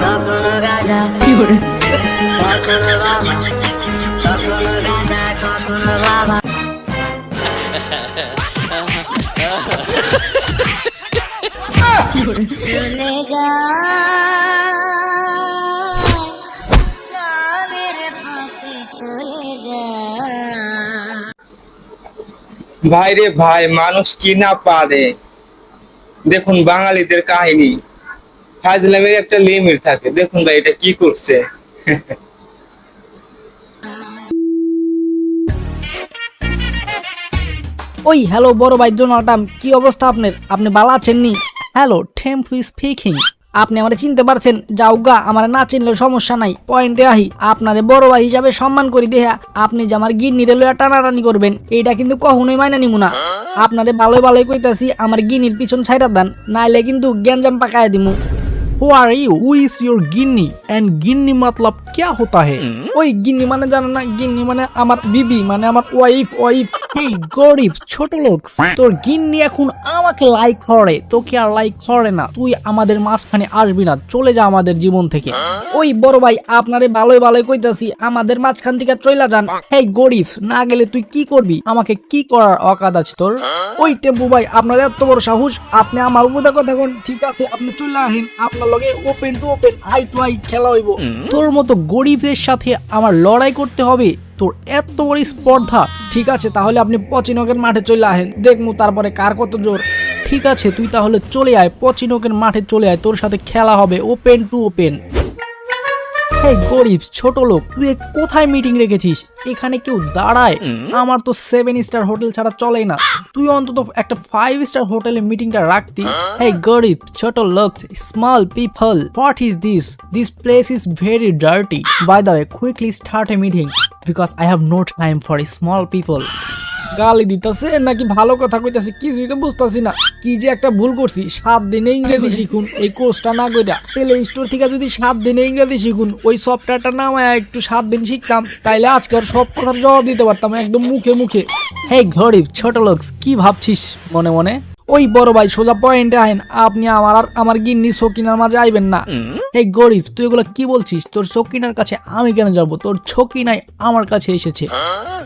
কখনো গাজা কখনো বাবা কখনো গাজা কখনো বাবা চলে যা। ভাই রে ভাই মানুষ কি না পারে? দেখুন বাঙালিদের কাহিনী। ফাজলামের একটা লিমিট থাকে। দেখুন ভাই এটা কি করছে? ওই হ্যালো বড় ভাই জোনাটাম কি অবস্থা আপনার? আপনি ভালো আছেন নি? হ্যালো টেম্পু স্পিকিং আপনি আমার চিনতে পারছেন? যাওগা আমার না চিনলেও সমস্যা নাই। পয়েন্টে আহি। আপনার বড় ভাই হিসাবে সম্মান করি দেহা। আপনি যে আমার গিন্নিরে লইয়া টানাটানি করবেন এটা কিন্তু কখনোই মাইনা নিমু না। আপনারে ভালোই ভালোই কইতাছি আমার গিনির পিছন ছাইরা দেন নাইলে কিন্তু গ্যাঞ্জাম পাকায় দিমু। হু আর ইউ ইউর গিন্নি? অ্যান্ড গিন্নি মতলব ক্যা হতা হে? ওই গিন্নি মানে জানে না গিন্নি মানে আমার বিবি মানে আমার ওয়াইফ ওয়াইফ এই গরিব ছোট লোক তোর গিন্নি এখন আমাকে লাইক করে তোকে আর লাইক করে না। তুই আমাদের মাঝখানে আসবি না চলে যা আমাদের জীবন থেকে। ওই বড় ভাই আপনারে ভালোই ভালোই কইতাছি আমাদের মাঝখান থেকে চইলা যান। এই গরিব না গেলে তুই কি করবি? আমাকে কি করার অকাদ আছে তোর? ওই টেম্পু ভাই আপনার এত বড় সাহস আপনি আমার উপরে কথা কোন ঠিক আছে আপনি চলে আসেন আপনার লগে open to open eye to eye খেলা হইব। তোর মতো গরিবের সাথে আমার লড়াই করতে হবে তোর এত বড় স্পর্ধা। ঠিক আছে তাহলে আপনি পচিনকের মাঠে চলে আসেন। দেখমু তারপরে কার কত জোর। ঠিক আছে তুই তাহলে চলে আয় পচিনকের মাঠে চলে আয় তোর সাথে খেলা হবে ওপেন টু ওপেন এই গরিব ছোট লোক তুই কোথায় মিটিং রেখেছিস? এখানে কেউ দাঁড়ায়? আমার তো সেভেন স্টার হোটেল ছাড়া চলে না। তুই অন্তত একটা ফাইভ স্টার হোটেলে মিটিংটা রাখতি। এই গরিব ছোট লোক small people what is this this place is very dirty by the way quickly start a meeting because I have no time for small people গালি দিতেছে নাকি ভালো কথা কইতাছে কিছুই তো বুঝতাছি না। কি যে একটা ভুল করছি, সাত দিনে ইংরেজি শিখুন। এই কোর্সটা না কইরা প্লে স্টোর থেকে যদি সাত দিনে ইংরেজি শিখুন, ওই সফটওয়্যারটা নামায় একটু সাত দিন শিখতাম, তাইলে আজকে আর সব কথার জবাব দিতে পারতাম একদম মুখে মুখে। হে গরিব ছোট লোক, কি ভাবছিস মনে মনে? ওই বড় ভাই সোজা পয়েন্টে আহেন। আপনি আমার আর আমার গিন্নি সকিনার মাঝে আইবেন না। এই গরিব তুই এগুলো কি বলছিস? তোর সকিনার কাছে আমি কেন যাব? তোর ছকিনাই আমার কাছে এসেছে।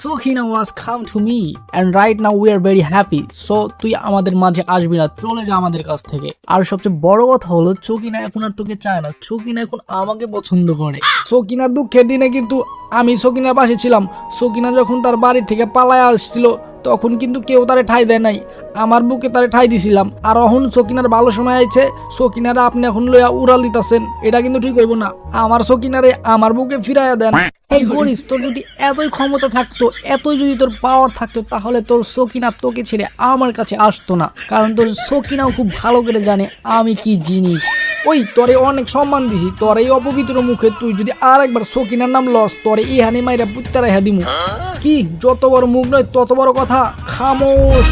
Sakina was came to me and right now we are very happy so তুই আমাদের মাঝে আসবি না চলে যা আমাদের কাছ থেকে। আর সবচেয়ে বড় কথা হলো চকিনা এখন আর তোকে চায় না। চকিনা এখন আমাকে পছন্দ করে। সকিনার দুঃখের দিনে কিন্তু আমি সকিনার পাশে ছিলাম। সকিনা যখন তার বাড়ি থেকে পালায় আসছিল তখন কিন্তু কেউ তারে ঠাই দেয় নাই। আমার বুকে তারে ঠাই দিছিলাম। আর এখন সকিনার ভালো সময় আইছে, সকিনারে আপনি এখন লইয়া উড়াল দিতাছেন। এটা কিন্তু ঠিক হইব না। আমার সকিনারে আমার বুকে ফিরাইয়া দেন। এই গরিব তোর যদি এতই ক্ষমতা থাকতো, এতই যদি তোর পাওয়ার থাকতো, তাহলে তোর সকিনা তোকে ছেড়ে আমার কাছে আসতো না। কারণ তোর সকিনাও খুব ভালো করে জানে আমি কি জিনিস। ওই, তোরে অনেক সম্মান দিছি। তোর এই অপবিত্র মুখে তুই যদি আর একবার সকিনার নাম লস, তোরে ইহানি মাইরা পুত্তা রেখা দিমু। কি, যত বড় মুখ নয়, তত বড় কথা। খামোশ।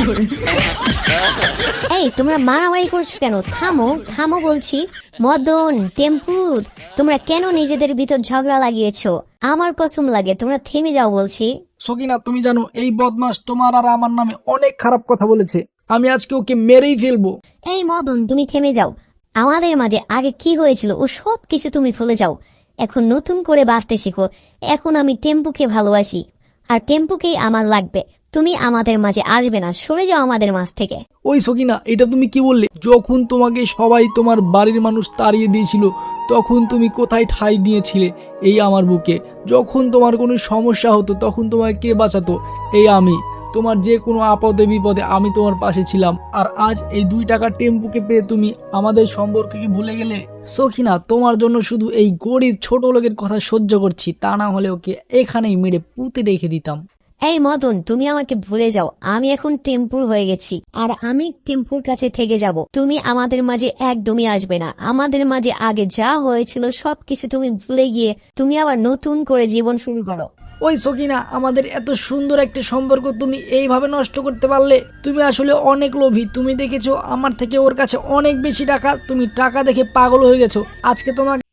এই তোমরা মারামারি করছ কেন? থামো থামো বলছি। মদন টেম্পু তোমরা কেন নিজেদের ভিতর ঝগড়া লাগিয়েছো? আমার কসম লাগে তোমরা থেমে যাও বলছি। সকিনা তুমি জানো এই বদমাস তোমার আর আমার নামে অনেক খারাপ কথা বলেছে। আমি আজকে ওকে মেরেই ফেলব। এই মদন তুমি থেমে যাও। আমাদের মাঝে আগে কি হয়েছিল ও সব কিছু তুমি ভুলে যাও। এখন নতুন করে বাঁচতে শেখো। এখন আমি টেম্পুকে ভালোবাসি। আর টেম্পুকেই আমার লাগবে। তুমি আমাদের মাঝে আসবে না, সরে যাও আমাদের মাঝ থেকে। ওই সকিনা এটা তুমি কি বললে? যখন তোমাকে সবাই তোমার বাড়ির মানুষ তাড়িয়ে দিয়েছিল, তখন তুমি কোথায় ঠাই দিয়েছিলে এই আমার বুকে। যখন তোমার কোনো সমস্যা হতো, তখন তোমাকে কে বাঁচাতো? এই আমি। তোমার যে কোনো আপদে বিপদে আমি তোমার পাশে ছিলাম। আর আজ এই দুই টাকা টেম্পুকে পেয়ে তুমি আমাদের সম্পর্ককে ভুলে গেলে? সখিনা তোমার জন্য শুধু এই গরিব ছোট লোকের কথা সহ্য করছি, তা না হলে ওকে এখানেই মেরে পুঁতে রেখে দিতাম। এই মদন, তুমি আমাকে ভুলে যাও। আমি এখন টেম্পুর হয়ে গেছি। আর আমি টেম্পুর কাছে থেকে যাব। তুমি আমাদের মাঝে একদমই আসবে না। আমাদের মাঝে আগে যা হয়েছিল, সবকিছু তুমি ভুলে গিয়ে তুমি আবার নতুন করে জীবন শুরু করো। ওই সকিনা আমাদের এত সুন্দর একটা সম্পর্ক তুমি এইভাবে নষ্ট করতে পারলে, তুমি আসলে অনেক লোভী। তুমি দেখেছ, আমার থেকে ওর কাছে অনেক বেশি টাকা। তুমি টাকা দেখে পাগল হয়ে গেছো। আজকে তোমাকে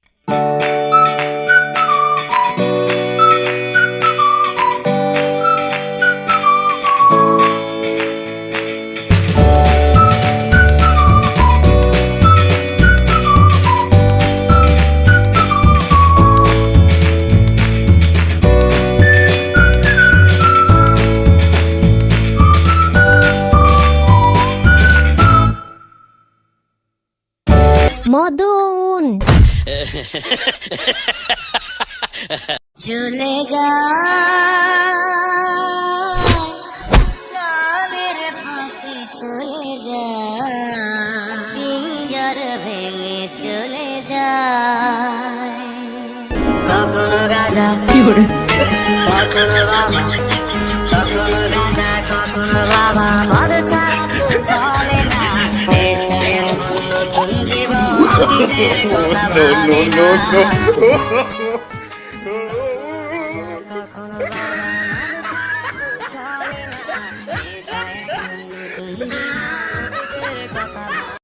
মদন। চলে যা। চলে যা। পিঞ্জর ভেঙে চলে যা। কখনো গাজা কখনো বাবা কখনো গাজা কখনো বাবা। মদ জীবন ঈদের কথা ভাবে না।